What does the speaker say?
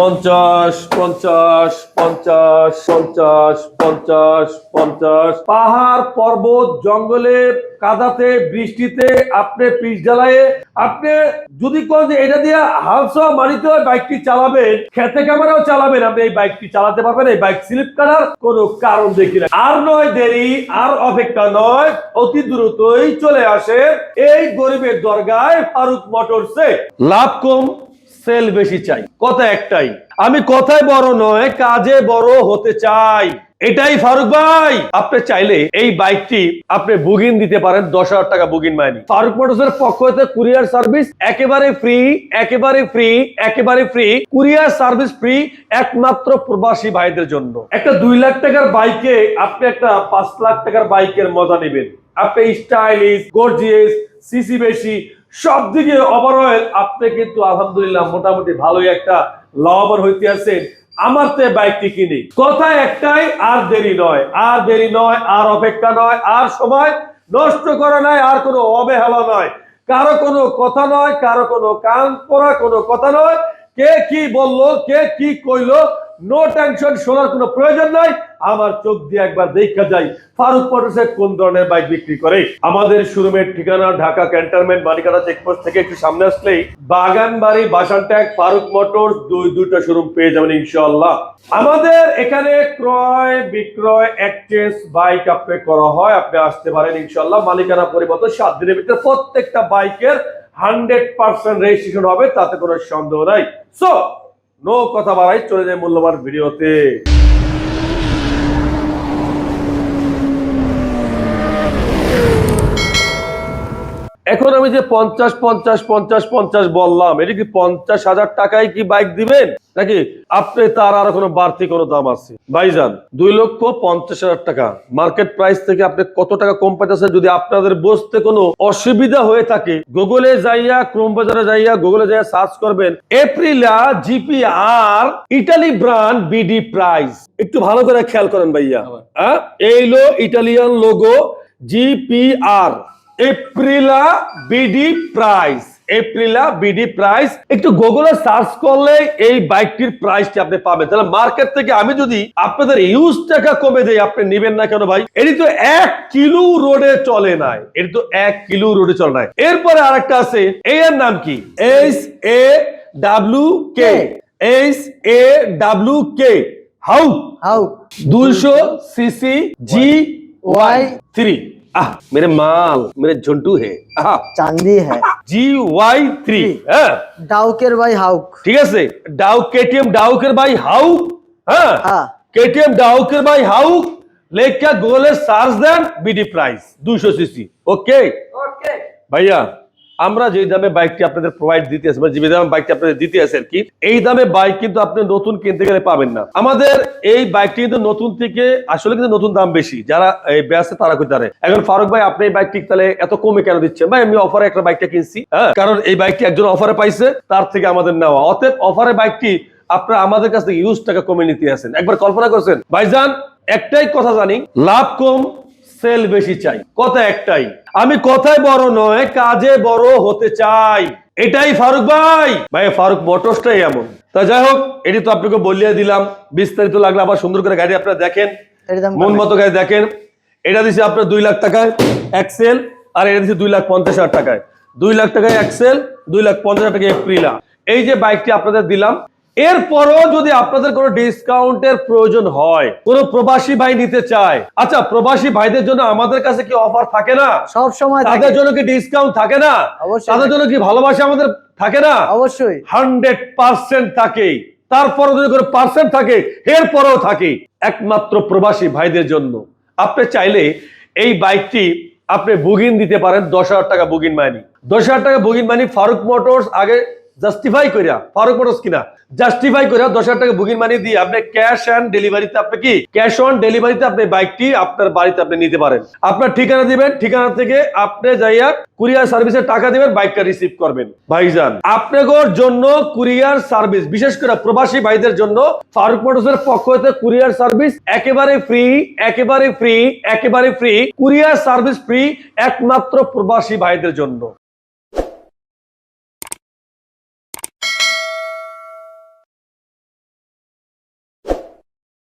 পঞ্চাশ পঞ্চাশ পঞ্চাশ পঞ্চাশ পঞ্চাশ পঞ্চাশ। পাহাড়, পর্বত, জঙ্গলে, কাদাতে, বৃষ্টিতে, আপনি পিস জ্বালায়ে আপনি যদি কোন এটা দিয়ে হালসা মারিতে বাইকটি চালাবেন, খেতে ক্যামেরাও চালাবেন, আপনি এই বাইকটি চালাতে পারবেন, এই বাইক স্লিপ করার কোনো কারণ দেখি না। আর নয় দেরি, আর অপেক্ষা নয়, অতি দ্রুতই চলে আসে এই গরিবের দরগায় ফারুক মোটরসে। লাভ কম সেল বেশি চাই। কথা একটাই, আমি কথায় বড় নয়, কাজে বড় হতে চাই। এটাই ফারুক ভাই। আপনি চাইলে এই বাইকটি আপনি বুকিং দিতে পারেন, দশ হাজার টাকা বুকিং মাইনি ফারুক মোটরসের পক্ষ হতে কুরিয়ার সার্ভিস একেবারে ফ্রি একেবারে ফ্রি একেবারে ফ্রি কুরিয়ার সার্ভিস ফ্রি একমাত্র প্রবাসী ভাইদের জন্য। একটা দুই লাখ টাকার বাইকে আপনি একটা পাঁচ লাখ টাকার বাইকের মজা নেবেন। আপনি স্টাইলিশ গর্জিয়াস সিসি বেশি সব দিকে ওভারঅল আপনি কিন্তু আলহামদুলিল্লাহ মোটামুটি ভালোই একটা লাভবান হইতে আছেন। আমার তো বাইকটি কিনি কথা একটাই, আর দেরি নয়। আর দেরি নয়, আর অপেক্ষা নয়, আর সময় নষ্ট করা নয় আর কোনো অবহেলা নয়। কারও কোনো কথা নয়, কারও কোনো কান পড়া কোনো কথা নয়। কে কি বলল, কে কি কইলো নো টেনশন শোনার কোনো প্রয়োজন নাই। আমার চোখ দিয়ে একবার দেখা যাই, ফারুক মোটরসে কোন ধরনের বাইক বিক্রি করে? আমাদের শোরুমের ঠিকানা ঢাকা ক্যান্টনমেন্ট বালিকাটা চেকপোস্ট থেকে একটু সামনে আসলেই বাগানবাড়ি বাসান ট্যাগ ফারুক মোটরস, দুই দুইটা শোরুম পেয়ে যাবেন ইনশাআল্লাহ। আমাদের এখানে ক্রয়, বিক্রয় এক্সচেঞ্জ বাইক আপনি করা হয়। আপনি আসতে পারেন ইনশাআল্লাহ। মালিকানা পরিবর্তন সাত দিনের ভিতরে প্রত্যেকটা বাইকের হান্ড্রেড পার্সেন্ট রেজিস্ট্রেশন হবে, তাতে কোনো সন্দেহ নাই। সো নো কথা বাড়াই চলে যায় মূল্যবান ভিডিওতে। এখন আমি যে পঞ্চাশ পঞ্চাশ পঞ্চাশ পঞ্চাশ বললাম এটা কি পঞ্চাশ হাজার টাকায় কি বাইক দিবেন? নাকি আপনি তার আরও কোনো বাড়তি কোনো দাম আছে? ভাইজান দুই লক্ষ পঞ্চাশ হাজার টাকা। মার্কেট প্রাইস থেকে আপনি কত টাকা কম পাইতেছেন যদি আপনাদের বসতে কোনো অসুবিধা হয়ে থাকে? গুগলে যাইয়া ক্রোম বাজারে যাইয়া গুগলে যাইয়া সার্চ করবেন Aprilia GPR Italy brand BD price একটু ভালো করে খেয়াল করেন ভাইয়া। হ্যাঁ? এইলো Italian logo GPR Aprilia BD price Aprilia BD price একটু গুগলে সার্চ করলে এই বাইকটির প্রাইসটি আপনি পাবেন। তাহলে মার্কেট থেকে আমি যদি আপনাদের ইউজ টাকা কমে দেয় আপনি নেবেন না কেন ভাই? এটি তো এক কিলো রোডে চলে নাই। এটি তো এক কিলো রোডে চলে নাই। এরপরে আরেকটা আছে এই এর নাম কি? H A W K H A W K how হাউ দুইশো সিসি জি ওয়াই থ্রি आह मेरे माल मेरे झुंटू है आह चांदी है জি ওয়াই থ্রি হ্যাঁ डाउकेर बाई हाउक ঠিক আছে ডাউ কেটিএম ডাউকের ভাই হাউ হ্যাঁ हाँ কেটিএম ডাউকের ভাই হাউ লেখা গুগলে সার্চ দেন বিডি প্রাইস দুইশো সিসি ওকে ভাইয়া আমরা যে দামে বাইকটি আপনাদের প্রোভাইড দিতে আসি যে দামে বাইকটি আপনাদের দিতে আসে আর কি, এই দামে বাইক কিন্তু আপনি নতুন কিনতে গেলে পাবেন না। আমাদের এই বাইকটি কিন্তু নতুন থেকে, আসলে কিন্তু নতুন দাম বেশি। যারা এই ব্যস্ত, তারা করতে পারে এখন ফারুক ভাই, আপনি এই বাইকটি তাহলে এত কমে কেন দিচ্ছেন? ভাই, আমি অফারে একটা বাইকটা কিনছি হ্যাঁ? কারণ এই বাইকটি একজন অফারে পাইছে, তার থেকে আমাদের নেওয়া। অতএব অফারে বাইকটি আপনারা আমাদের কাছ থেকে ইউজ টাকা কমে নিতে আসেন। একবার কল্পনা করছেন? ভাইজান, একটাই কথা জানি, লাভ কম সেল বেশি চাই। কথা একটাই। আমি কথায় বড় নয় কাজে বড় হতে চাই। এটাই ফারুক ভাই। ভাই ফারুক মোটরসটাই এমন। তা যাই হোক এটি তো আপনাকে বলিয়ে দিলাম। বিস্তারিত লাগলে আবার সুন্দর করে গাড়ি আপনারা দেখেন। মন মতো গাড়ি দেখেন। এটা দিচ্ছে আপনার দুই লাখ টাকায় এক্সেল আর এটা দিচ্ছে দুই লাখ পঞ্চাশ হাজার টাকায়। দুই লাখ টাকায় এক্সেল দুই লাখ পঞ্চাশ হাজার টাকায় এপ্রিলা। এই যে বাইকটি আপনাদের দিলাম এরপরও যদি আপনাদের কোনো ডিসকাউন্টের প্রয়োজন হয় কোনো প্রবাসী ভাই নিতে চায় আচ্ছা প্রবাসী ভাইদের জন্য আমাদের কাছে কি অফার থাকে না? সব সময় তাদের জন্য কি ডিসকাউন্ট থাকে না? তাদের জন্য কি ভালোবাসা আমাদের থাকে না? অবশ্যই। হান্ড্রেড পার্সেন্ট থাকে। তারপরও যদি কোনো পার্সেন্ট থাকে এরপরেও থাকে। একমাত্র প্রবাসী ভাইদের জন্য। আপনি চাইলে এই বাইকটি আপনি বুকিং দিতে পারেন দশ হাজার টাকা বুগিন মানি দশ হাজার টাকা বুকিং মানি ফারুক মোটরস আগে জাস্টিফাই করিয়া ফারুক মোটরস কিনা? জাস্টিফাই করে দশ হাজার টাকা বুকিং মানি দিয়ে আপনি ক্যাশ অ্যান্ড ডেলিভারিতে আপনি কি? ক্যাশ অন ডেলিভারিতে আপনি বাইকটি আপনার বাড়িতে আপনি নিতে পারেন। আপনার ঠিকানা দিবেন, ঠিকানা থেকে আপনি যাইয়া কুরিয়ার সার্ভিসের টাকা দিবেন বাইকটা রিসিভ করবেন। ভাইজান, আপনাদের জন্য কুরিয়ার সার্ভিস বিশেষ করে প্রবাসী ভাইদের জন্য ফারুক মোটরসের পক্ষ হতে কুরিয়ার সার্ভিস একেবারে ফ্রি একেবারে ফ্রি একেবারে ফ্রি কুরিয়ার সার্ভিস ফ্রি একমাত্র প্রবাসী ভাইদের জন্য।